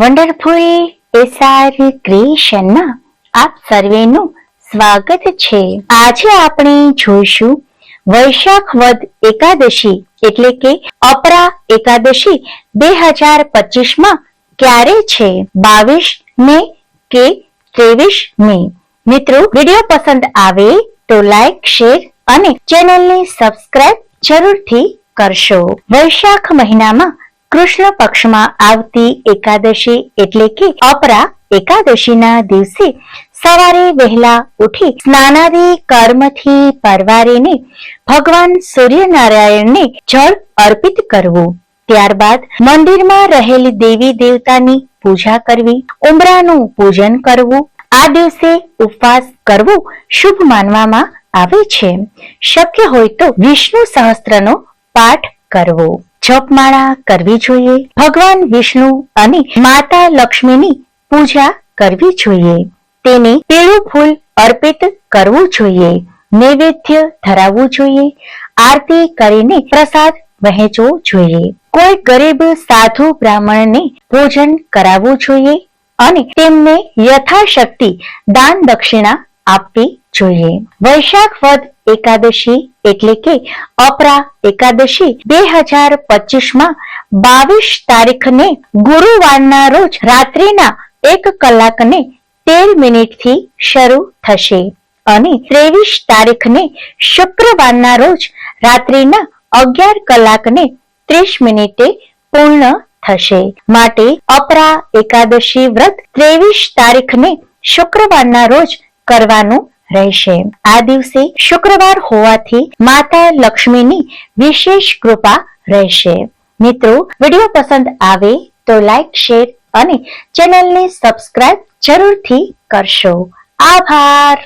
Wonderful SR ક્રિએશનમાં આપ સર્વેનું સ્વાગત છે. આજે આપણે જોઈશું વૈશાખ વદ એકાદશી, એટલે કે અપરા એકાદશી બે હજાર ક્યારે છે? બાવીસ મે કે ત્રેવીસ મે મિત્રો, વીડિયો પસંદ આવે તો લાઈક, શેર અને ચેનલને સબસ્ક્રાઇબ જરૂરથી કરશો. વૈશાખ મહિનામાં કૃષ્ણ પક્ષમાં આવતી એકાદશી એટલે કે અપરા એકાદશીના દિવસે સવારે વહેલા ઉઠી સ્નાનાદિ કર્મથી પરવારીને ભગવાન સૂર્યનારાયણને જળ અર્પિત કરવું. ત્યારબાદ મંદિરમાં રહેલી દેવી દેવતાની પૂજા કરવી, ઉમરાનું પૂજન કરવું. આ દિવસે ઉપવાસ કરવું શુભ માનવામાં આવે છે. શક્ય હોય તો વિષ્ણુ સહસ્ત્રનો પાઠ કરવો. જપમાળા કરવી જોઈએ, ભગવાન વિષ્ણુ અને માતા લક્ષ્મીની પૂજા કરવી જોઈએ. તેને પીળું ફૂલ અર્પિત કરવું જોઈએ, નૈવેદ્ય ધરાવવું જોઈએ, આરતી કરીને પ્રસાદ વહેંચવો જોઈએ. કોઈ ગરીબ સાધુ બ્રાહ્મણને ભોજન કરાવવું જોઈએ અને તેમને યથાશક્તિ દાન દક્ષિણા આપવી જોઈએ. વૈશાખ વદ એકાદશી એટલે કે અપરા એકાદશી બે હજાર પચીસમાં બાવીસ તારીખને ગુરુવારના રોજ રાત્રિના એક કલાકને તેર મિનિટથી શરૂ થશે અને ત્રેવીસ તારીખને શુક્રવારના રોજ રાત્રિના અગિયાર કલાકને ત્રીસ મિનિટે પૂર્ણ થશે. માટે અપરા એકાદશી વ્રત ત્રેવીસ તારીખને શુક્રવારના રોજ કરવાનું રહેશે. આ દિવસે શુક્રવાર હોવાથી માતા લક્ષ્મીની વિશેષ કૃપા રહેશે. મિત્રો, વીડિયો પસંદ આવે તો લાઈક, શેર અને ચેનલને સબસ્ક્રાઇબ જરૂરથી કરશો. આભાર.